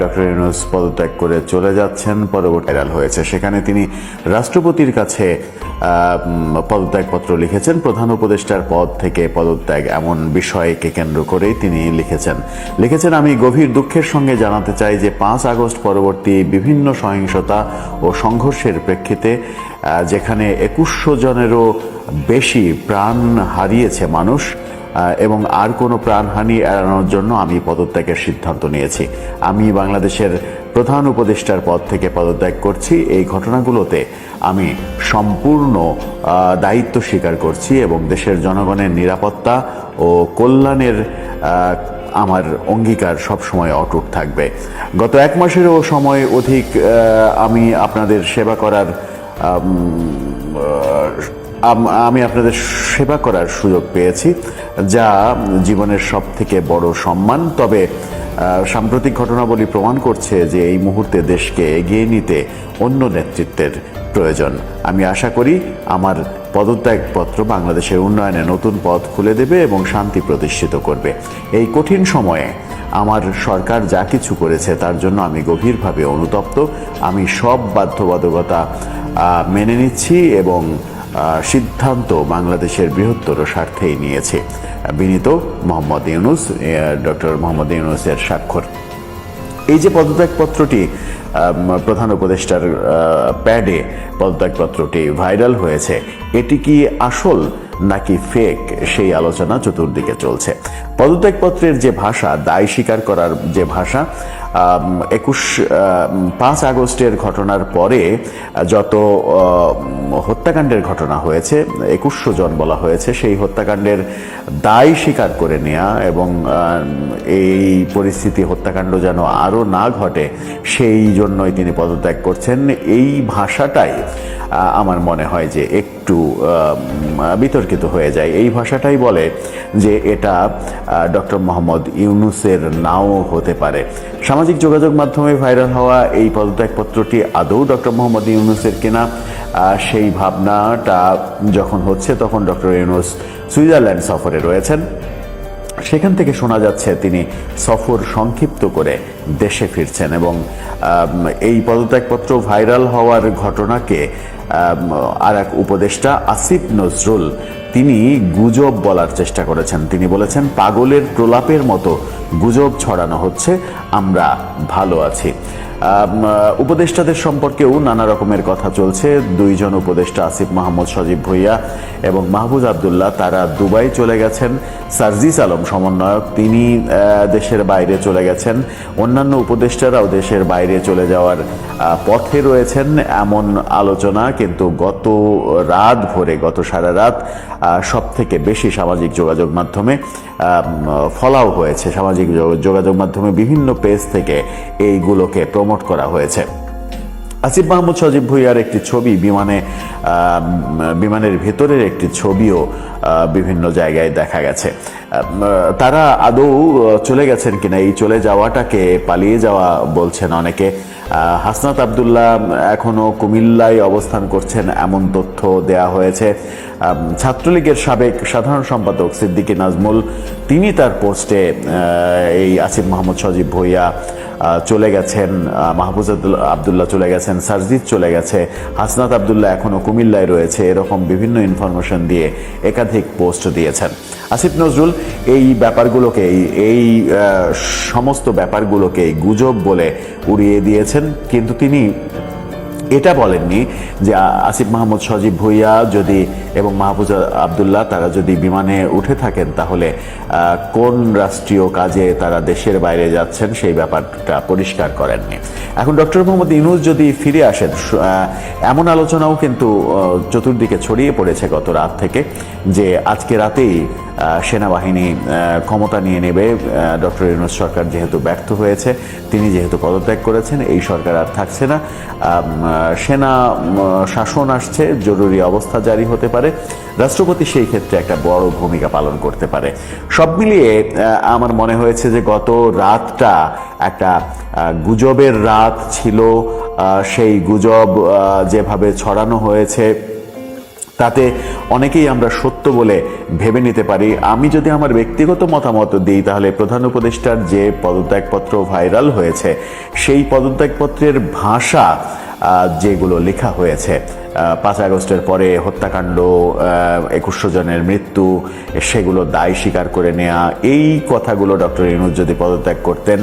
Doctor Yunus পদত্যাগ করে চলে যাচ্ছেন, পরবর্তী ভাইরাল হয়েছে। সেখানে তিনি রাষ্ট্রপতির কাছে পদত্যাগপত্র লিখেছেন। প্রধান উপদেষ্টার পদ থেকে পদত্যাগ এমন বিষয়কে কেন্দ্র করেই তিনি লিখেছেন। লিখেছেন, আমি গভীর দুঃখের সঙ্গে জানাতে চাই যে পাঁচ আগস্ট পরবর্তী বিভিন্ন সহিংসতা ও সংঘর্ষের প্রেক্ষিতে যেখানে একুশশো জনেরও বেশি প্রাণ হারিয়েছে মানুষ এবং আর কোনো প্রাণহানি এড়ানোর জন্য আমি পদত্যাগের সিদ্ধান্ত নিয়েছি। আমি বাংলাদেশের প্রধান উপদেষ্টার পদ থেকে পদত্যাগ করছি। এই ঘটনাগুলোতে আমি সম্পূর্ণ দায়িত্ব স্বীকার করছি এবং দেশের জনগণের নিরাপত্তা ও কল্যাণের আমার অঙ্গীকার সবসময় অটুট থাকবে। গত এক মাসেরও সময় অধিক আমি আপনাদের সেবা করার আম, আপনাদের সেবা করার সুযোগ পেয়েছি যা জীবনের সব থেকে বড় সম্মান। তবে সাম্প্রতিক ঘটনাবলী প্রমাণ করছে যে এই মুহূর্তে দেশকে এগিয়ে নিতে অন্য নেতৃত্বের প্রয়োজন। আমি আশা করি আমার পদত্যাগপত্র বাংলাদেশের উন্নয়নে নতুন পথ খুলে দেবে এবং শান্তি প্রতিষ্ঠিত করবে। এই কঠিন সময়ে আমার সরকার যা কিছু করেছে তার জন্য আমি গভীরভাবে অনুতপ্ত। আমি সব বাধ্যবাধকতা মেনে নিচ্ছি এবং সিদ্ধান্ত বাংলাদেশের বৃহত্তর স্বার্থেই নিয়েছে, বিনীত মোহাম্মদ ইউনুস ডক্টর মোহাম্মদ ইউনুসের স্বাক্ষর। এই যে পদত্যাগপত্রটি প্রধান উপদেষ্টার প্যাডে পদত্যাগপত্রটি ভাইরাল হয়েছে, এটি কি আসল নাকি ফেক সেই আলোচনা চতুর্দিকে চলছে। পদত্যাগপত্রের যে ভাষা, দায় স্বীকার করার যে ভাষা একুশ পাঁচ আগস্টের ঘটনার পরে যত হত্যাকাণ্ডের ঘটনা হয়েছে, একুশশো জন বলা হয়েছে, সেই হত্যাকাণ্ডের দায় স্বীকার করে নেওয়া এবং এই পরিস্থিতি হত্যাকাণ্ড যেন আরও না ঘটে, সেই জন্যই তিনি পদত্যাগ করছেন। এই ভাষাটাই আমার মনে হয় যে একটু বিতর্কিত হয়ে যায়। এই ভাষাটাই বলে যে এটা ডক্টর মোহাম্মদ ইউনুসের নাও হতে পারে। সামাজিক যোগাযোগ মাধ্যমে ভাইরাল হওয়া এই পদত্যাগপত্রটি আদৌ ডক্টর মোহাম্মদ ইউনুসের কিনা সেই ভাবনাটা যখন হচ্ছে তখন ডক্টর ইউনুস সুইজারল্যান্ড সফরে রয়েছেন। সেখান থেকে শোনা যাচ্ছে তিনি সফর সংক্ষিপ্ত করে দেশে ফিরছেন এবং এই পদত্যাগপত্র ভাইরাল হওয়ার ঘটনাকে আর এক উপদেষ্টা আসিফ নজরুল, তিনি গুজব বলার চেষ্টা করেছেন। তিনি বলেছেন, পাগলের প্রলাপের মতো গুজব ছড়ানো হচ্ছে, আমরা ভালো আছি। উপদেষ্টাদের সম্পর্কেও নানা রকমের কথা চলছে। দুইজন উপদেষ্টা আসিফ মাহমুদ সজীব ভুইয়া এবং মাহবুজ আবদুল্লাহ, তারা দুবাই চলে গেছেন। সার্জিস আলম সমন্বয়ক, তিনি দেশের বাইরে চলে গেছেন। অন্যান্য উপদেষ্টারাও দেশের বাইরে চলে যাওয়ার পথে রয়েছেন। এমন আলোচনা কিন্তু গত রাত ভোরে, গত সারা রাত সব থেকে বেশি সামাজিক যোগাযোগ মাধ্যমে ফলাও হয়েছে। সামাজিক যোগাযোগ মাধ্যমে বিভিন্ন পেজ থেকে এইগুলোকে প্রমোট করা হয়েছে। আসিফ মাহমুদ সজীব ভুইয়ার একটি ছবি বিমানে বিমানের ভেতরের একটি ছবিও বিভিন্ন জায়গায় দেখা গেছে। তারা আদৌ চলে গেছেন কিনা, এই চলে যাওয়াটাকে পালিয়ে যাওয়া বলছেন অনেকে। হাসনাত আবদুল্লাহ এখনও কুমিল্লায় অবস্থান করছেন, এমন তথ্য দেয়া হয়েছে। ছাত্রলীগের সাবেক সাধারণ সম্পাদক সিদ্দিকী নাজমুল, তিনি তার পোস্টে এই আসিফ মাহমুদ সজীব ভুইয়া চলে গেছেন মাহফুজ আব্দুল- আবদুল্লাহ চলে গেছেন সারজিৎ চলে গেছে, হাসনাত আবদুল্লাহ এখনও কুমিল্লায় রয়েছে, এরকম বিভিন্ন ইনফরমেশন দিয়ে একাধিক পোস্ট দিয়েছেন। আসিফ নজরুল, এই ব্যাপারগুলোকে, এই সমস্ত ব্যাপারগুলোকে গুজব বলে উড়িয়ে দিয়েছেন, কিন্তু তিনি এটা বলেননি যে আসিফ মাহমুদ সজীব ভুইয়া যদি এবং মাহফুজ আবদুল্লাহ তারা যদি বিমানে উঠে থাকেন, তাহলে কোন রাষ্ট্রীয় কাজে তারা দেশের বাইরে যাচ্ছেন সেই ব্যাপারটা পরিষ্কার করেননি। এখন ডক্টর মোহাম্মদ ইনুস যদি ফিরে আসেন এমন আলোচনাও কিন্তু চতুর্দিকে ছড়িয়ে পড়েছে গত রাত থেকে যে আজকে রাতেই সেনাবাহিনী ক্ষমতা নিয়ে নেবে ডক্টর ইউনুস সরকার যেহেতু ব্যর্থ হয়েছে, তিনি যেহেতু পদত্যাগ করেছেন, এই সরকার আর থাকছে না। সেনা শাসন আসছে, জরুরি অবস্থা জারি হতে পারে। রাষ্ট্রপতি সেই ক্ষেত্রে একটা বড় ভূমিকা পালন করতে পারে। সব মিলিয়ে আমার মনে হয়েছে যে গত রাতটা একটা গুজবের রাত ছিল সেই গুজব যেভাবে ছড়ানো হয়েছে, তাতে অনেকেই আমরা সত্য বলে ভেবে নিতে পারি। আমি যদি আমার ব্যক্তিগত মতামত দিই, তাহলে প্রধান উপদেষ্টার যে পদত্যাগপত্র ভাইরাল হয়েছে, সেই পদত্যাগপত্রের ভাষা যেগুলো লেখা হয়েছে। পাঁচ আগস্টের পরে হত্যাকাণ্ড একুশশো জনের মৃত্যু, সেগুলো দায় স্বীকার করে নেয়া, এই কথাগুলো ডক্টর ইনুজ যদি পদত্যাগ করতেন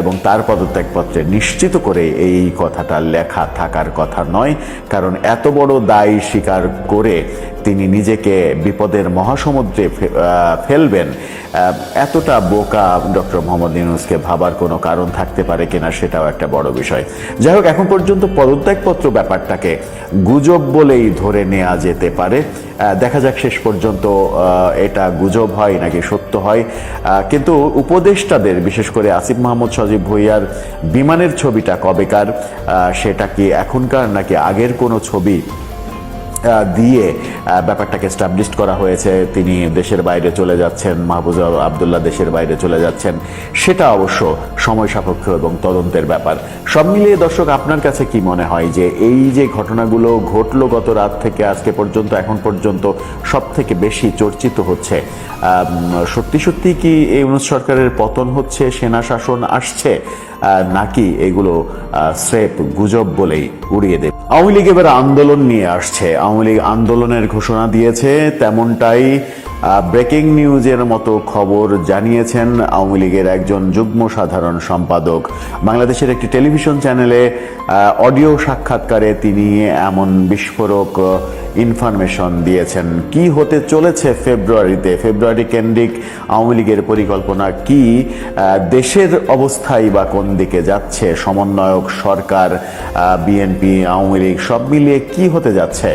এবং তার পদত্যাগপত্রে নিশ্চিত করে এই কথাটা লেখা থাকার কথা নয়, কারণ এত বড় দায় স্বীকার করে তিনি নিজেকে বিপদের মহাসমুদ্রে ফেলবেন এতটা বোকা ডক্টর মোহাম্মদ ইউনুসকে ভাবার কোনো কারণ থাকতে পারে কিনা সেটাও একটা বড় বিষয়। যাই হোক, এখন পর্যন্ত পদত্যাগপত্র ব্যাপারটাকে গুজব বলেই ধরে নেওয়া যেতে পারে। দেখা যাক শেষ পর্যন্ত এটা গুজব হয় নাকি সত্য হয়। কিন্তু উপদেষ্টাদের, বিশেষ করে আসিফ মাহমুদ সজীব ভুইয়ার বিমানের ছবিটা কবেকার? সেটা কি এখনকার নাকি আগের কোনো ছবি? দিয়ে ব্যাপারটাকে স্টাবলিশ করা হয়েছে। তিনি দেশের বাইরে চলে যাচ্ছেন মাহবুজা আবদুল্লাহ দেশের বাইরে চলে যাচ্ছেন। সেটা অবশ্য সময় সাপেক্ষ এবং তদন্তের ব্যাপার। সব মিলিয়ে দর্শক, আপনার কাছে কি মনে হয় যে এই যে ঘটনাগুলো ঘটলো গত রাত থেকে আজকে পর্যন্ত, এখন পর্যন্ত সব থেকে বেশি চর্চিত হচ্ছে সত্যি সত্যি কি এই সরকারের পতন হচ্ছে, সেনা শাসন আসছে? নাকি এগুলো স্রেপ গুজব বলেই উড়িয়ে দেবে। আওয়ামী লীগ এবার আন্দোলন নিয়ে আসছে। আওয়ামী লীগ আন্দোলনের ঘোষণা দিয়েছে, তেমনটাই ব্রেকিং নিউজের মতো খবর জানিয়েছেন আওয়ামী লীগের একজন যুগ্ম সাধারণ সম্পাদক। বাংলাদেশের একটি টেলিভিশন চ্যানেলে অডিও সাক্ষাৎকারে তিনি এমন বিস্ফোরক ইনফরমেশন দিয়েছেন কি হতে চলেছে ফেব্রুয়ারিতে? ফেব্রুয়ারি কেন্দ্রিক আওয়ামী লীগের পরিকল্পনা কি? দেশের অবস্থাই বা কোন দিকে যাচ্ছে? সমন্বয়ক সরকার বিএনপি আওয়ামী লীগ সব মিলিয়ে কি হতে যাচ্ছে?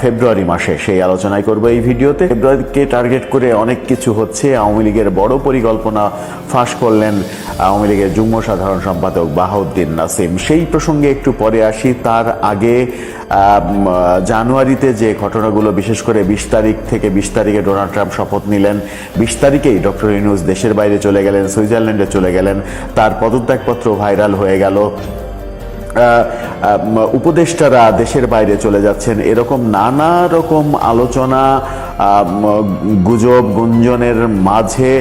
ফেব্রুয়ারি মাসে সেই আলোচনায় করব এই ভিডিওতে। ফেব্রুয়ারিকে টার্গেট করে অনেক কিছু হচ্ছে। আওয়ামী লীগের বড় পরিকল্পনা ফাঁস করলেন আওয়ামী লীগের যুগ্ম সাধারণ সম্পাদক বাহাউদ্দিন নাসিম। সেই প্রসঙ্গে একটু পরে আসি। তার আগে আম, জানুয়ারিতে যে ঘটনাগুলো, বিশেষ করে বিশ তারিখ থেকে বিশ তারিখে ডোনাল্ড ট্রাম্প শপথ নিলেন, বিশ তারিখেই ডক্টর ইনুস দেশের বাইরে চলে গেলেন, সুইজারল্যান্ডে চলে গেলেন। তার পদত্যাগপত্র ভাইরাল হয়ে গেল। উপদেষ্টারা দেশের বাইরে চলে যাচ্ছেন। এরকম নানা রকম আলোচনা গুজব, গুঞ্জনের মাঝে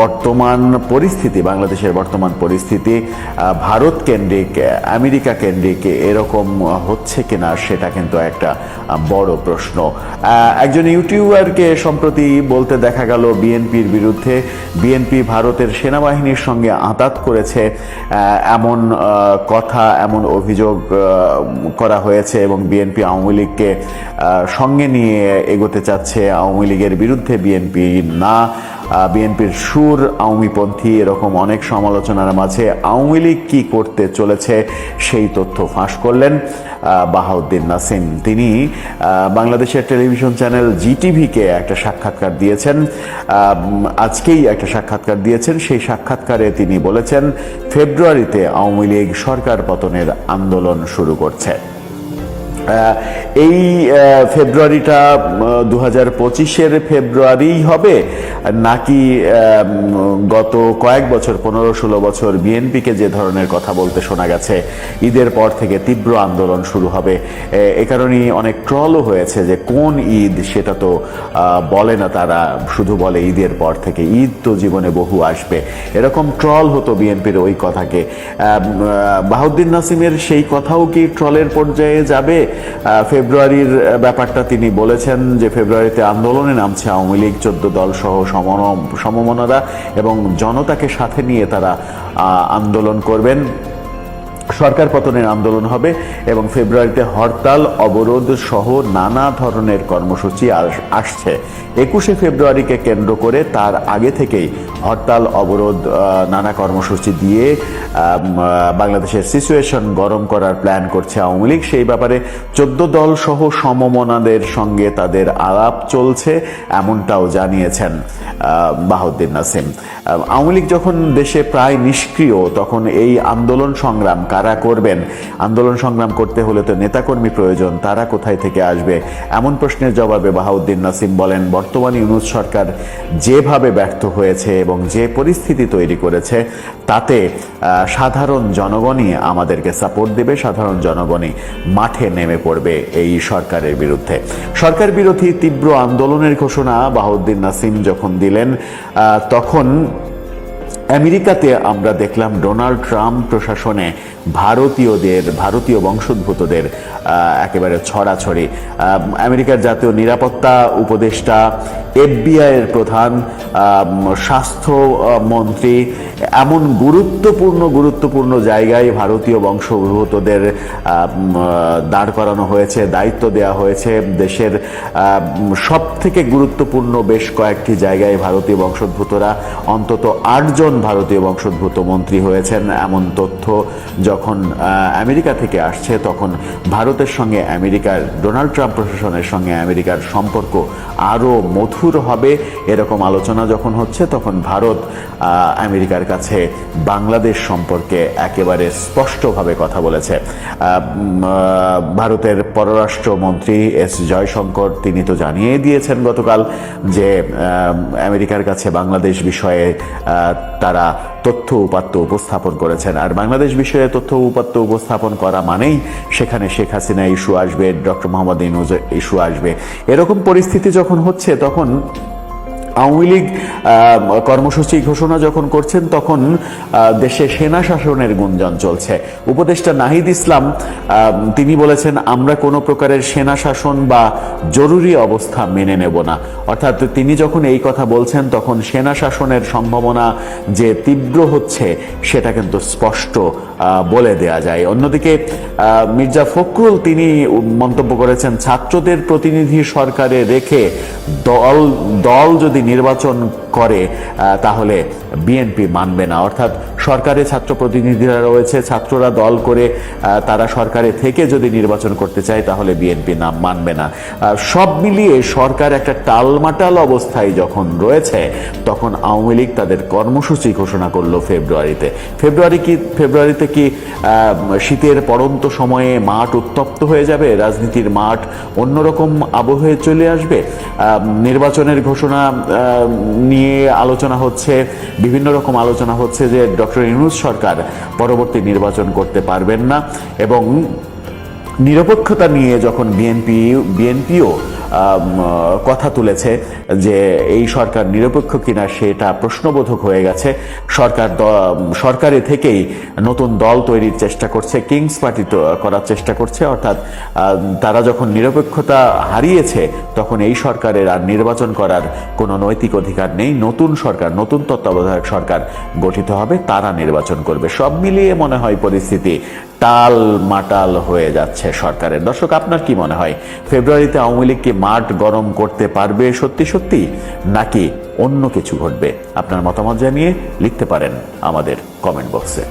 বর্তমান পরিস্থিতি, বাংলাদেশের বর্তমান পরিস্থিতি ভারত কেন্দ্রিক, আমেরিকা কেন্দ্রিক এরকম হচ্ছে কিনা সেটা কিন্তু একটা বড় প্রশ্ন। একজন ইউটিউবারকে সম্প্রতি বলতে দেখা গেল বিএনপির বিরুদ্ধে। বিএনপি ভারতের সেনাবাহিনীর সঙ্গে আঁতাত করেছে এমন কথা, এমন অভিযোগ করা হয়েছে এবং বিএনপি আওয়ামী লীগকে সঙ্গে নিয়ে এগোতে চাচ্ছে। আওয়ামী লীগের বিরুদ্ধে বিএনপি না। বিএনপির সুর আওয়ামীপন্থী, এরকম অনেক সমালোচনার মাঝে আওয়ামী লীগ কি করতে চলেছে সেই তথ্য ফাঁস করলেন বাহাউদ্দিন নাসিম। তিনি বাংলাদেশের টেলিভিশন চ্যানেল জিটিভিকে একটা সাক্ষাৎকার দিয়েছেন আজকেই একটা সাক্ষাৎকার দিয়েছেন। সেই সাক্ষাৎকারে তিনি বলেছেন, ফেব্রুয়ারিতে আওয়ামী লীগ সরকার পতনের আন্দোলন শুরু করছে। এই ফেব্রুয়ারিটা দু হাজার পঁচিশের ফেব্রুয়ারি হবে, নাকি গত কয়েক বছর, পনেরো ষোলো বছর বিএনপিকে যে ধরনের কথা বলতে শোনা গেছে, ঈদের পর থেকে তীব্র আন্দোলন শুরু হবে। এ- কারণেই অনেক ট্রলও হয়েছে যে কোন ঈদ, সেটা তো বলে না তারা, শুধু বলে ঈদের পর থেকে, ঈদ তো জীবনে বহু আসবে। এরকম ট্রল হতো বিএনপির ওই কথাকে। বাহাউদ্দিন নাসিমের সেই কথাও কি ট্রলের পর্যায়ে যাবে? ফেব্রুয়ারির ব্যাপারটা তিনি বলেছেন যে ফেব্রুয়ারিতে আন্দোলনে নামছে আওয়ামী লীগ, চোদ্দ দল সহ সমমনারা এবং জনতাকে সাথে নিয়ে তারা আন্দোলন করবেন। সরকার পতনের আন্দোলন হবে এবং ফেব্রুয়ারিতে হরতাল অবরোধ সহ নানা ধরনের কর্মসূচি আসছে। একুশে ফেব্রুয়ারিকে কেন্দ্র করে তার আগে থেকেই হরতাল অবরোধ নানা কর্মসূচি দিয়ে বাংলাদেশের সিচুয়েশন গরম করার প্ল্যান করছে আওয়ামী লীগ। সেই ব্যাপারে চোদ্দ দল সহ সমমনাদের সঙ্গে তাদের আলাপ চলছে এমনটাও জানিয়েছেন আহ, বাহাউদ্দিন নাসিম। আওয়ামী লীগ যখন দেশে প্রায় নিষ্ক্রিয় তখন এই আন্দোলন সংগ্রাম কারা কারা করবেন। আন্দোলন সংগ্রাম করতে হলে তো নেতাকর্মী প্রয়োজন, তারা কোথায় থেকে আসবে? এমন প্রশ্নের জবাবে বাহাউদ্দিন নাসিম বলেন, বর্তমান ইউনুস সরকার যেভাবে ব্যর্থ হয়েছে এবং যে পরিস্থিতি তৈরি করেছে, তাতে সাধারণ জনগণই আমাদেরকে সাপোর্ট দেবে, সাধারণ জনগণই মাঠে নেমে পড়বে এই সরকারের বিরুদ্ধে। সরকার বিরোধী তীব্র আন্দোলনের ঘোষণা বাহাউদ্দিন নাসিম যখন দিলেন তখন আমেরিকাতে আমরা দেখলাম ডোনাল্ড ট্রাম্প প্রশাসনে ভারতীয়দের, ভারতীয় বংশোদ্ভূতদের একেবারে ছড়াছড়ি। আমেরিকার জাতীয় নিরাপত্তা উপদেষ্টা, এফবিআই এর প্রধান স্বাস্থ্য মন্ত্রী, এমন গুরুত্বপূর্ণ গুরুত্বপূর্ণ জায়গায় ভারতীয় বংশোদ্ভূতদের দাঁড় করানো হয়েছে, দায়িত্ব দেওয়া হয়েছে দেশের সব থেকে গুরুত্বপূর্ণ বেশ কয়েকটি জায়গায় ভারতীয় বংশোদ্ভূতরা। অন্তত আটজন ভারতীয় বংশোদ্ভূত মন্ত্রী হয়েছেন। এমন তথ্য যখন আমেরিকা থেকে আসছে তখন ভারতের সঙ্গে আমেরিকার ডোনাল্ড ট্রাম্প প্রশাসনের সঙ্গে আমেরিকার সম্পর্ক আরও মধুর হবে। এরকম আলোচনা যখন হচ্ছে তখন ভারত আমেরিকার কাছে বাংলাদেশ সম্পর্কে একেবারে স্পষ্টভাবে কথা বলেছে। ভারতের পররাষ্ট্রমন্ত্রী এস জয়শঙ্কর তিনি তো জানিয়ে দিয়েছেন গতকাল যে আমেরিকার কাছে বাংলাদেশ বিষয়ে আহ, তারা তথ্য উপাত্ত উপস্থাপন করেছেন। আর বাংলাদেশ বিষয়ে তথ্য উপাত্ত উপস্থাপন করা মানেই সেখানে শেখ হাসিনা ইস্যু আসবে, ডক্টর মোহাম্মদ ইনুজ ইস্যু আসবে। এরকম পরিস্থিতি যখন হচ্ছে, তখন আওয়ামী লীগ কর্মসূচি ঘোষণা যখন করছেন, তখন দেশে সেনা শাসনের গুঞ্জন চলছে। উপদেষ্টা নাহিদ ইসলাম তিনি বলেছেন, আমরা কোনো প্রকারের সেনা শাসন বা জরুরি অবস্থা মেনে নেব না। অর্থাৎ তিনি যখন এই কথা বলছেন, তখন সেনা শাসনের সম্ভাবনা যে তীব্র হচ্ছে, সেটা কিন্তু স্পষ্ট বলে দেয়া যায়। অন্যদিকে মির্জা ফখরুল, তিনি মন্তব্য করেছেন, ছাত্রদের প্রতিনিধি সরকারে রেখে দল দল যদি নির্বাচন করে তাহলে বিএনপি মানবে না। অর্থাৎ সরকারে ছাত্র প্রতিনিধিরা রয়েছে ছাত্ররা দল করে তারা সরকারে থেকে যদি নির্বাচন করতে চায় তাহলে বিএনপি নাম মানবে না। সব মিলিয়ে সরকার একটা টালমাটাল অবস্থায় যখন রয়েছে তখন আওয়ামী লীগ তাদের কর্মসূচি ঘোষণা করল ফেব্রুয়ারিতে। ফেব্রুয়ারি কি ফেব্রুয়ারিতে কি শীতের পড়ন্ত সময়ে মাঠ উত্তপ্ত হয়ে যাবে? রাজনীতির মাঠ অন্যরকম আবহে চলে আসবে? নির্বাচনের ঘোষণা আহ, নিয়ে আলোচনা হচ্ছে, বিভিন্ন রকম আলোচনা হচ্ছে যে ডক্টর ইউনুস সরকার পরবর্তী নির্বাচন করতে পারবেন না এবং নিরপেক্ষতা নিয়ে যখন বিএনপি বিএনপিও কথা তুলেছে যে এই সরকার নিরপেক্ষ কিনা সেটা প্রশ্নবোধক হয়ে গেছে। সরকার সরকারে থেকেই নতুন দল তৈরির চেষ্টা করছে কিংস পার্টি করার চেষ্টা করছে, অর্থাৎ তারা যখন নিরপেক্ষতা হারিয়েছে, তখন এই সরকারের আর নির্বাচন করার কোনো নৈতিক অধিকার নেই। নতুন সরকার, নতুন তত্ত্বাবধায়ক সরকার গঠিত হবে, তারা নির্বাচন করবে। সব মিলিয়ে মনে হয় পরিস্থিতি টাল মাটাল হয়ে যাচ্ছে সরকারের। দর্শক, আপনার কি মনে হয়, ফেব্রুয়ারিতে আওয়ামী লীগ কি মাঠ গরম করতে পারবে সত্যি সত্যি, নাকি অন্য কিছু ঘটবে? আপনার মতামত জানিয়ে লিখতে পারেন আমাদের কমেন্ট বক্সে